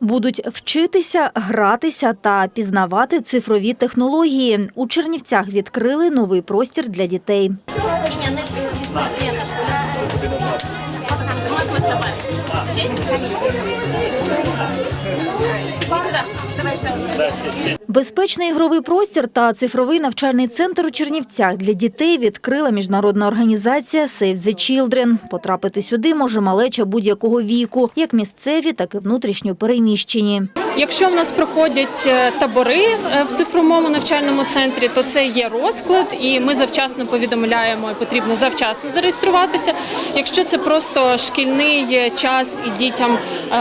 Будуть вчитися, гратися та пізнавати цифрові технології. У Чернівцях відкрили новий простір для дітей. Безпечний ігровий простір та цифровий навчальний центр у Чернівцях для дітей відкрила міжнародна організація Save the Children. Потрапити сюди може малеча будь-якого віку, як місцеві, так і внутрішньо переміщені. Якщо в нас проходять е, табори е, в цифровому навчальному центрі, то це є розклад, і ми завчасно повідомляємо, і потрібно завчасно зареєструватися. Якщо це просто шкільний е, час і дітям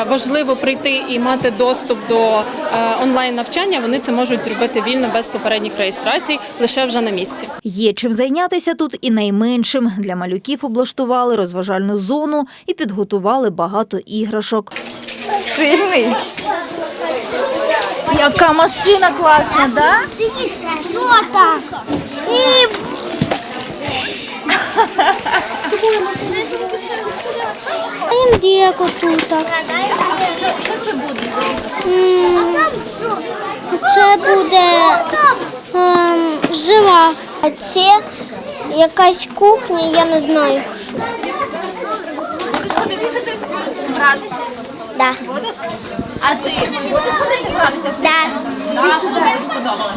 важливо прийти і мати доступ до онлайн навчання, вони це можуть зробити вільно без попередніх реєстрацій, лише вже на місці. Є чим зайнятися тут і найменшим. Для малюків облаштували розважальну зону і підготували багато іграшок. Сильний. Яка машина класна, да? Так? І... Їм деко тут. Що це буде? Це буде ем, жива. А це якась кухня, я не знаю. Будеш ходити сюди гратися? Да. Будеш? А ти будеш ходити гратися? Да. А що тобі тут сподобалось?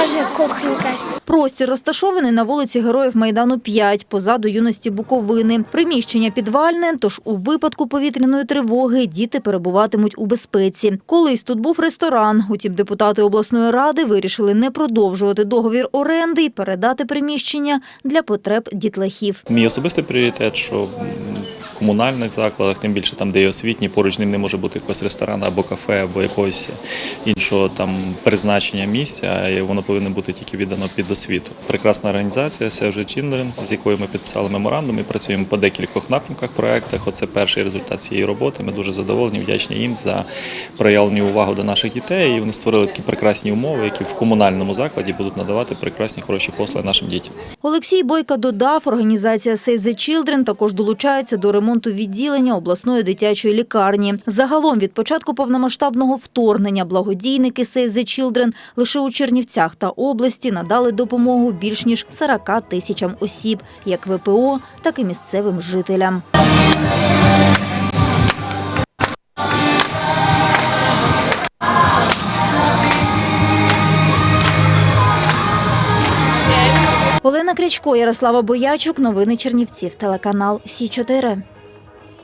Тоже кухонька. Простір розташований на вулиці Героїв Майдану 5, позаду юності Буковини. Приміщення підвальне, тож у випадку повітряної тривоги діти перебуватимуть у безпеці. Колись тут був ресторан. Утім, депутати обласної ради вирішили не продовжувати договір оренди і передати приміщення для потреб дітлахів. Мій особистий пріоритет, що комунальних закладах, тим більше там, де є освітні, поруч з ним не може бути якогось ресторана або кафе, або якогось іншого там призначення місця, і воно повинно бути тільки віддано під освіту. Прекрасна організація the Children, з якою ми підписали меморандум і працюємо по декількох напрямках проектах. Оце перший результат цієї роботи. Ми дуже задоволені, вдячні їм за проявлені увагу до наших дітей. І вони створили такі прекрасні умови, які в комунальному закладі будуть надавати прекрасні хороші послуги нашим дітям. Олексій Бойка додав, організація Save the Children також долучається до ремонту відділення обласної дитячої лікарні. Загалом від початку повномасштабного вторгнення благодійники Save the Children лише у Чернівцях та області надали допомогу більш ніж 40 тисячам осіб, як ВПО, так і місцевим жителям. Олена Крячко, Ярослава Боячук. Новини Чернівців. Телеканал Сі 4